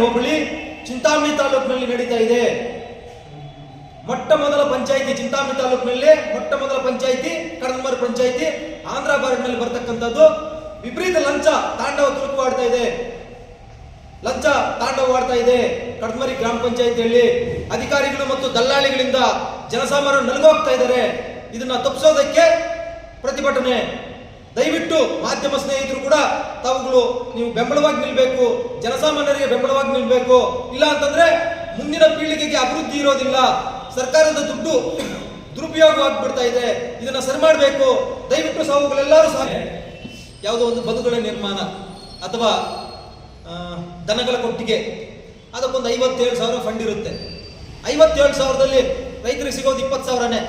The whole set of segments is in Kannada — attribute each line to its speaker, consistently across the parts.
Speaker 1: ಹೋಬಳಿ ಚಿಂತಾಮಣಿ ತಾಲೂಕಿನಲ್ಲಿ ನಡೀತಾ ಇದೆ. ಮೊಟ್ಟ ಮೊದಲ ಪಂಚಾಯಿತಿ ಚಿಂತಾಮಣಿ ತಾಲೂಕಿನಲ್ಲಿ, ಮೊಟ್ಟ ಮೊದಲ ಪಂಚಾಯಿತಿ ಕಡದ್ಮರಿ ಪಂಚಾಯಿತಿ, ಆಂಧ್ರ ಬಾರ್ಡ್ನಲ್ಲಿ ಬರ್ತಕ್ಕಂಥದ್ದು ವಿಪರೀತ ಲಂಚ ತಾಂಡವ ತುಳುಕುವಾಡ್ತಾ ಇದೆ. ಲಂಚ ತಾಂಡವವಾಡ್ತಾ ಇದೆ ಕಡ್ಮರಿ ಗ್ರಾಮ ಪಂಚಾಯಿತಿಯಲ್ಲಿ. ಅಧಿಕಾರಿಗಳು ಮತ್ತು ದಲ್ಲಾಳಿಗಳಿಂದ ಜನಸಾಮಾನ್ಯರು ನಲಗೋಗ್ತಾ ಇದ್ದಾರೆ. ಇದನ್ನ ತಪ್ಪಿಸೋದಕ್ಕೆ ಪ್ರತಿಭಟನೆ. ದಯವಿಟ್ಟು ಮಾಧ್ಯಮ ಸ್ನೇಹಿತರು ಕೂಡ ತಾವುಗಳು ನೀವು ಬೆಂಬಲವಾಗಿ ನಿಲ್ಬೇಕು, ಜನಸಾಮಾನ್ಯರಿಗೆ ಬೆಂಬಲವಾಗಿ ನಿಲ್ಬೇಕು. ಇಲ್ಲ ಅಂತಂದ್ರೆ ಮುಂದಿನ ಪೀಳಿಗೆಗೆ ಅಭಿವೃದ್ಧಿ ಇರೋದಿಲ್ಲ. ಸರ್ಕಾರದ ದುಡ್ಡು ದುರುಪಯೋಗ ಆಗ್ಬಿಡ್ತಾ ಇದೆ. ಇದನ್ನ ಸರಿ ಮಾಡಬೇಕು. ದಯವಿಟ್ಟು ಸಾವುಗಳೆಲ್ಲರೂ ಸಹ ಯಾವುದೋ ಒಂದು ಬದುಗಳ ನಿರ್ಮಾಣ ಅಥವಾ ದನಗಳ ಕೊಟ್ಟಿಗೆ. ಅದಕ್ಕೊಂದು ಐವತ್ತೇಳು ಸಾವಿರ ಫಂಡ್ ಇರುತ್ತೆ. ಐವತ್ತೇಳು ಸಾವಿರದಲ್ಲಿ ರೈತರಿಗೆ ಸಿಗೋದು ಇಪ್ಪತ್ತು ಸಾವಿರನೇ.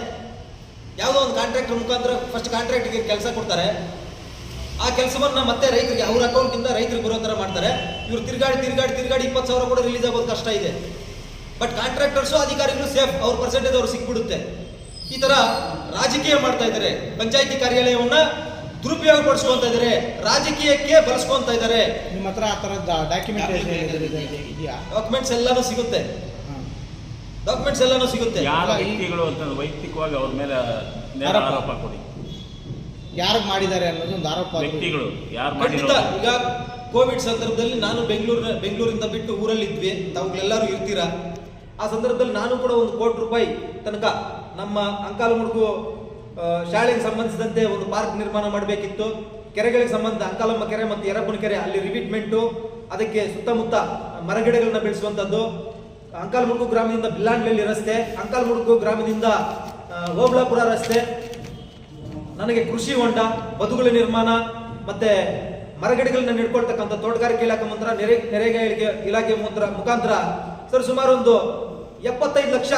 Speaker 1: ಯಾವುದೋ ಒಂದು ಕಾಂಟ್ರಾಕ್ಟರ್ ಮುಖಾಂತರ ಫಸ್ಟ್ ಕಾಂಟ್ರಾಕ್ಟ್ಗೆ ಕೆಲಸ ಕೊಡ್ತಾರೆ. ಆ ಕೆಲಸವನ್ನು ಮತ್ತೆ ರೈತರಿಗೆ ಅವ್ರ ಅಕೌಂಟಿಂದ ರೈತರಿಗೆ ಬರೋ ಥರ ಮಾಡ್ತಾರೆ. ಇವ್ರು ತಿರ್ಗಾಡಿ ತಿರ್ಗಾಡಿ ತಿರ್ಗಾಡಿ ಇಪ್ಪತ್ತು ಸಾವಿರ ಕೂಡ ರಿಲೀಸ್ ಆಗೋದು ಕಷ್ಟ ಇದೆ. ಬಟ್ ಕಾಂಟ್ರಾಕ್ಟರ್ಸು ಅಧಿಕಾರಿಗಳು ಸೇಫ್ ಅವ್ರ ಪರ್ಸೆಂಟೇಜ್ ಅವ್ರು ಸಿಕ್ಬಿಡುತ್ತೆ. ಈ ತರ ರಾಜಕೀಯ ಮಾಡ್ತಾ ಇದ್ದಾರೆ. ಪಂಚಾಯತಿ ಕಾರ್ಯಾಲಯವನ್ನ ದುರುಪಯೋಗ ಪಡಿಸ್ಕೊಂತ ಇದ್ದಾರೆ. ರಾಜಕೀಯಕ್ಕೆ ಬಳಸ್ಕೊಂತ ಇದ್ದಾರೆ.
Speaker 2: ನಿಮ್ಮ ಹತ್ರ ಆ ಥರದ ಡಾಕ್ಯುಮೆಂಟ್ ಇದೆಯಾ?
Speaker 1: ಡಾಕ್ಯುಮೆಂಟ್ಸ್ ಎಲ್ಲಾನು ಸಿಗುತ್ತೆ. ಡಾಕ್ಯುಮೆಂಟ್ಸ್ ಎಲ್ಲಾನು ಸಿಗುತ್ತೆ.
Speaker 3: ಯಾರ ವ್ಯಕ್ತಿಗಳು ಅಂತ ವೈಯಕ್ತಿಕವಾಗಿ ಅವ್ರ ಮೇಲೆ ನೇರ
Speaker 2: ಆರೋಪ.
Speaker 3: ಕೊಡಿ.
Speaker 2: ಯಾರು ಮಾಡಿದ್ದಾರೆ ಅನ್ನೋದು ಒಂದು ಆರೋಪ
Speaker 3: ವ್ಯಕ್ತಿಗಳು ಯಾರು
Speaker 1: ಖಂಡಿತ. ಈಗ ಕೋವಿಡ್ ಸಂದರ್ಭದಲ್ಲಿ ನಾನು ಬೆಂಗಳೂರಿನ ಬೆಂಗಳೂರಿಂದ ಬಿಟ್ಟು ಊರಲ್ಲಿ ಇದ್ವಿ ತಾವುಗಳೆಲ್ಲರೂ ಇರ್ತೀರಾ? ಆ ಸಂದರ್ಭದಲ್ಲಿ ನಾನು ಕೂಡ ಒಂದು ಕೋಟಿ ರೂಪಾಯಿ ತನಕ ನಮ್ಮ ಅಂಕಾಲ ಮುಡುಗು ಶಾಲೆಗೆ ಸಂಬಂಧಿಸಿದಂತೆ ಒಂದು ಪಾರ್ಕ್ ನಿರ್ಮಾಣ ಮಾಡಬೇಕಿತ್ತು. ಕೆರೆಗಳಿಗೆ ಸಂಬಂಧ ಅಂಕಾಲಮ್ಮ ಕೆರೆ ಮತ್ತು ಯರಪ್ಪನ ಕೆರೆ ಅಲ್ಲಿ ರಿವಿಟ್ಮೆಂಟು ಅದಕ್ಕೆ ಸುತ್ತಮುತ್ತ ಮರಗಿಡಗಳನ್ನ ಬೆಳೆಸುವಂಥದ್ದು ಅಂಕಾಲಮುಡುಗು ಗ್ರಾಮದಿಂದ ಬಿಲ್ಲಾಂಗ್ಲಿ ರಸ್ತೆ ಅಂಕಾಲಮುಡುಗು ಗ್ರಾಮದಿಂದ ಆ, ರಸ್ತೆ. ನನಗೆ ಕೃಷಿ ಹೊಂಡ ಬದುಗಳ ನಿರ್ಮಾಣ ಮತ್ತೆ ಮರಗಿಡಗಳನ್ನ ನೆಡ್ಕೊಳ್ತಕ್ಕಂಥ ತೋಟಗಾರಿಕೆ ಇಲಾಖೆ ಮಂತ್ರ ನೆರೆ ನೆರೆಗೆ ಇಲಾಖೆ ಮುಖಾಂತರ ಸರ್ ಸುಮಾರು ಒಂದು ಎಪ್ಪತ್ತೈದು ಲಕ್ಷ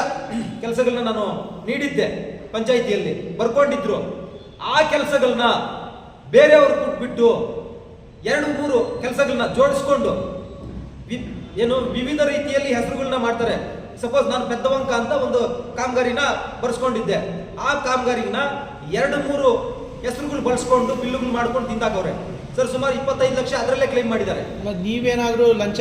Speaker 1: ಕೆಲಸಗಳನ್ನ ನಾನು ನೀಡಿದ್ದೆ ಪಂಚಾಯಿತಿಯಲ್ಲಿ. ಬರ್ಕೊಂಡಿದ್ರು. ಆ ಕೆಲಸಗಳನ್ನ ಬೇರೆಯವರು ಕೊಟ್ಬಿಟ್ಟು ಎರಡು ಮೂರು ಕೆಲಸಗಳನ್ನ ಜೋಡಿಸ್ಕೊಂಡು ಏನು ವಿವಿಧ ರೀತಿಯಲ್ಲಿ ಮಾಡ್ತಾರೆ. ಸಪೋಸ್ ನಾನು ಪೆದ್ದವಂಕ ಅಂತ ಒಂದು ಕಾಮಗಾರಿನ ಬರ್ಸ್ಕೊಂಡಿದ್ದೆ. ಆ ಕಾಮಗಾರಿನ ಎರಡು ಮೂರು ಹೆಸರುಗಳು ಬಳಸ್ಕೊಂಡು ಬಿಲ್ಲುಗಳು ಮಾಡ್ಕೊಂಡು ತಿಂದಾಕವ್ರೆ. ಸರ್, ಸುಮಾರು ಇಪ್ಪತ್ತೈದು ಲಕ್ಷ ಅದರಲ್ಲೇ ಕ್ಲೇಮ್ ಮಾಡಿದ್ದಾರೆ.
Speaker 2: ನೀವೇನಾದ್ರೂ ಲಂಚ